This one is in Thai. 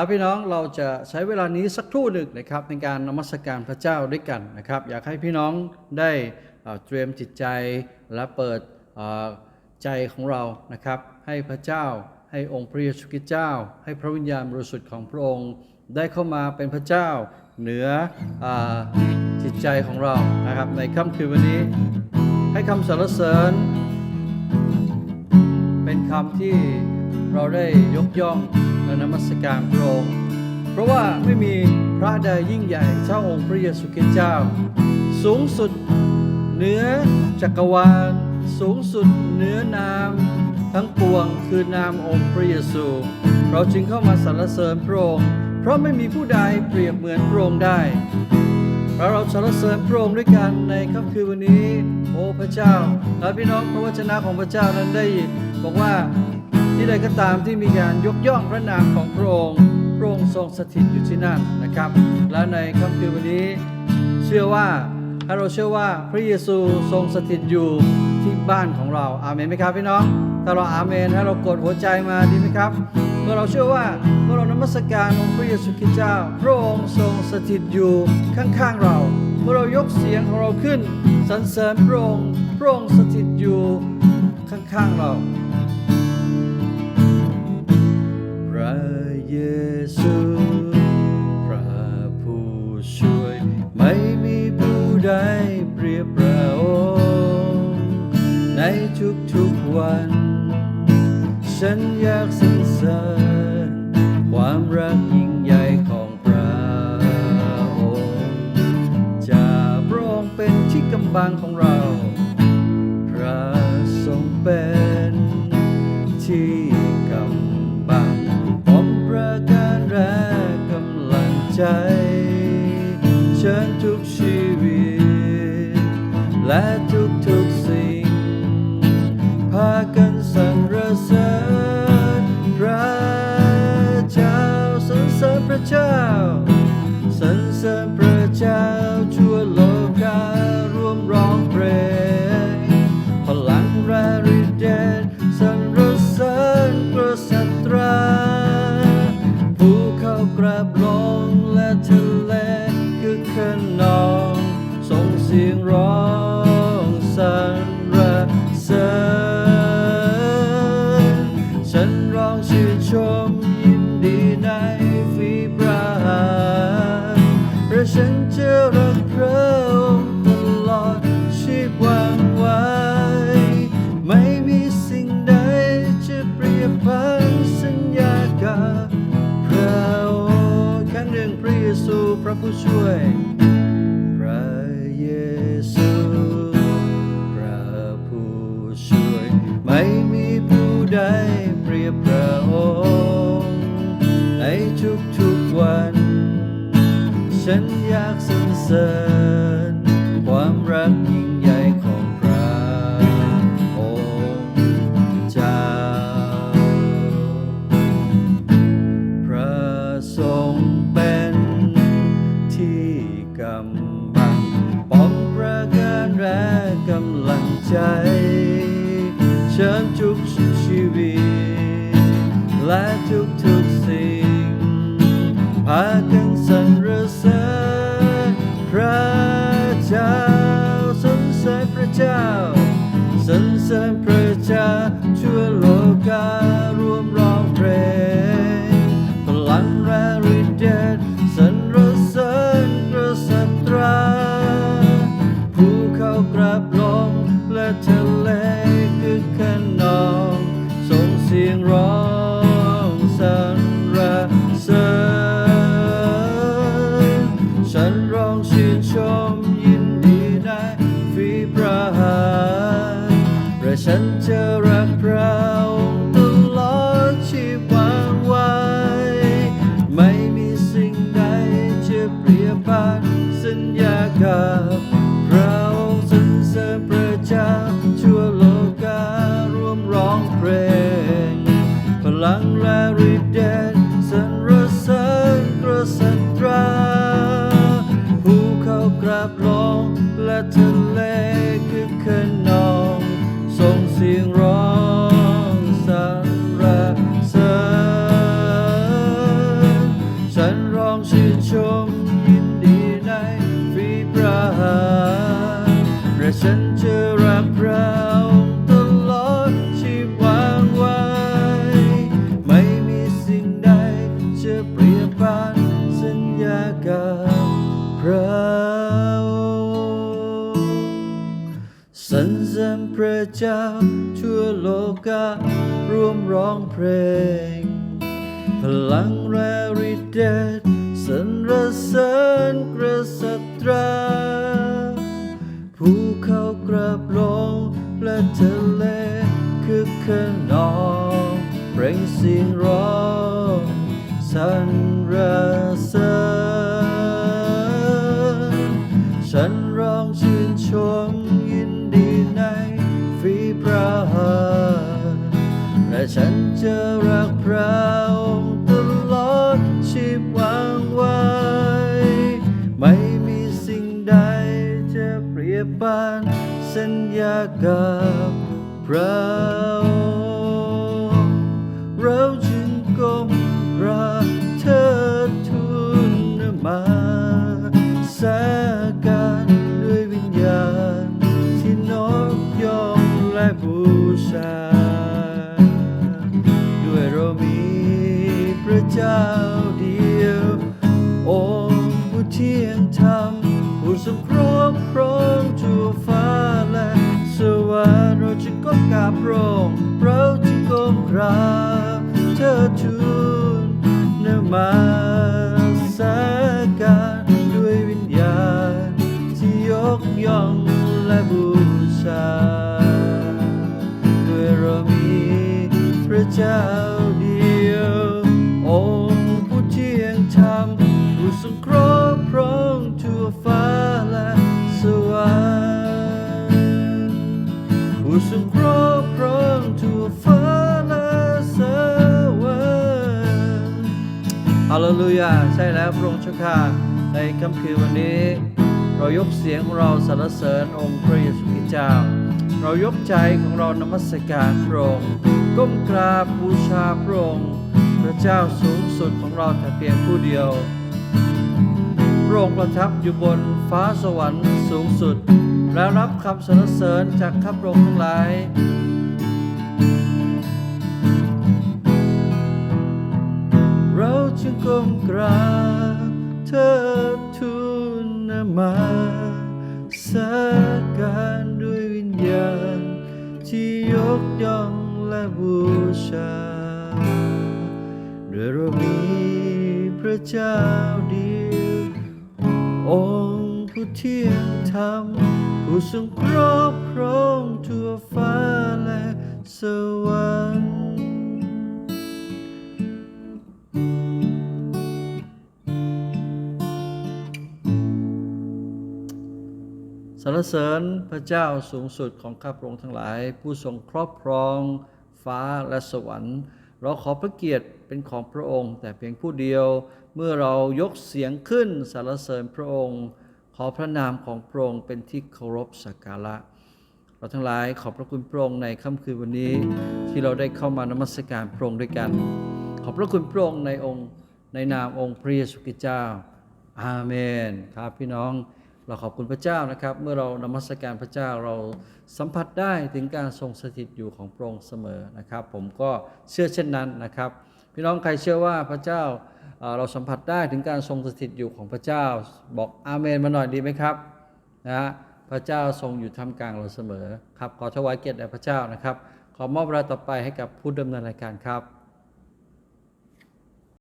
ครับพี่น้องเราจะใช้เวลานี้สักครู่หนึ่งนะครับในการนมัสการพระเจ้าด้วยกันนะครับ อยากให้พี่น้องได้เตรียมจิตใจและเปิดใจของเรานะครับ ให้พระเจ้า ให้องค์พระเยซูคริสต์เจ้า ให้พระวิญญาณบริสุทธิ์ของพระองค์ ได้เข้ามาเป็นพระเจ้าเหนืออจิตใจของเรานะครับ ในค่ำคืนวันนี้ ให้คำสรรเสริญ เป็นคำที่เราได้ยกย่อง นมัสการพระองค์เพราะว่าไม่มีพระใดยิ่งใหญ่เท่าองค์พระเยซูคริสต์เจ้า สูงสุดเหนือจักรวาล สูงสุดเหนือนามทั้งปวงคือนามองค์พระเยซู เราจึงเข้ามาสรรเสริญพระองค์ เพราะไม่มีผู้ใดเปรียบเหมือนพระองค์ได้เราเราสรรเสริญพระองค์ด้วยกันในค่ำคืนวันนี้ โอ้พระเจ้าและพี่น้องพระวจนะของพระเจ้านั้นได้บอกว่า ที่ใดก็ตามที่มีการยกย่องพระนามของพระองค์พระองค์ทรงสถิตอยู่ที่นั่นนะครับ และในค่ำคืนวันนี้ เชื่อว่าถ้าเราเชื่อว่าพระเยซูทรงสถิตอยู่ที่บ้านของเราอาเมนไหมครับพี่น้องถ้าเราอาเมนให้เรากดหัวใจมาดีไหมครับ เมื่อเราเชื่อว่าเมื่อเรานมัสการองค์พระเยซูคริสต์เจ้า พระองค์ทรงสถิตอยู่ข้างๆเรา เมื่อเรายกเสียงของเราขึ้นสรรเสริญพระองค์พระองค์สถิตอยู่ข้างๆเรา ซูพระผู้ช่วย ไม่มีผู้ใดเปรียบพระองค์ในทุกๆวัน ฉันอยากสรรเสริญความรักยิ่งใหญ่ของพระองค์จากพระองค์เป็นที่กำบังของเรา พระทรงเป็นที่ และทุกๆสิ่ง พากันสรรเสริญพระเจ้าสรรเสริญพระเจ้าสรรเสริญพระเจ้าชั่วโลการ่วมร้องเพลงพลังและฤทธิ์เดชสรรเสริญกษัตราภูเข้ากราบลงและทะเลคือขนองส่งเสียงร้อง ไม่มีผู้ใดเปรียบพระองค์ในทุกๆวัน ฉันอยากสรรเสริญ ทุกๆสิ่งพากัน ร้องชื่นชมยินดีได้ฝีประหารและฉันจะรั เจ้าชั่วโลการ่วมร้องเพลง พลังแรริเดต ฉันจะรักพระองค์ตลอดชีพวางไว้ ไม่มีสิ่งใดจะเปรียบปานสัญญากับพระ ก้มกราบพรองเราจึงก้มกราบเธอทูลนมาสาการด้วยวิญญาณที่ยกย่องและบูชา ด้วยเรามีพระเจ้า เลลูยาใช่แล้วพระองค์เจ้าค่ะในค่ำคืนวันนี้ เรายกเสียงของเราสรรเสริญองค์พระเยซูคริสต์เจ้า เรายกใจของเรานมัสการพระองค์ก้มกราบบูชาพระองค์พระเจ้าสูงสุดของเราแต่เพียงผู้เดียวพระองค์ประทับอยู่บนฟ้าสวรรค์สูงสุด และรับคำสรรเสริญจากข้าพระองค์ทั้งหลาย จึงก้มกราบเธอทูลนมาสาการด้วยวิญญาณ ที่ยกย่องและบูชาด้วยเรามีพระเจ้าเดียวองค์ผู้เที่ยงธรรม ผู้ทรงครอบครองทั่วฟ้าและสวรรค์ รรเสริญพระเจ้าสูงสุดของข้าพระองค์ทั้งหลาย ผู้ทรงครอบครอง ฟ้าและสวรรค์ เราขอพระเกียรติเป็นของพระองค์ แต่เพียงผู้เดียวเมื่อเรายกเสียงขึ้นสรรเสริญพระองค์ ขอพระนามของพระองค์เป็นที่เคารพสักการะ เราทั้งหลายขอบพระคุณพระองค์ในค่ำคืนวันนี้ ที่เราได้เข้ามานมัสการพระองค์ด้วยกัน ขอบพระคุณพระองค์ในองค์ในนามองค์พระเยซูคริสต์เจ้า อาเมน ครับพี่น้อง เราขอบคุณพระเจ้านะครับ เมื่อเรานมัสการพระเจ้าเราสัมผัสได้ถึงการทรงสถิตอยู่ของพระองค์เสมอนะครับ ผมก็เชื่อเช่นนั้นนะครับ พี่น้องใครเชื่อว่าพระเจ้าเราสัมผัสได้ถึงการทรงสถิตอยู่ของพระเจ้า บอกอาเมนมาหน่อยดีไหมครับนะฮะพระเจ้าทรงอยู่ท่ามกลางเราเสมอครับขอถวายเกียรติแด่พระเจ้านะครับ ขอมอบเวลาต่อไปให้กับผู้ดำเนินรายการครับ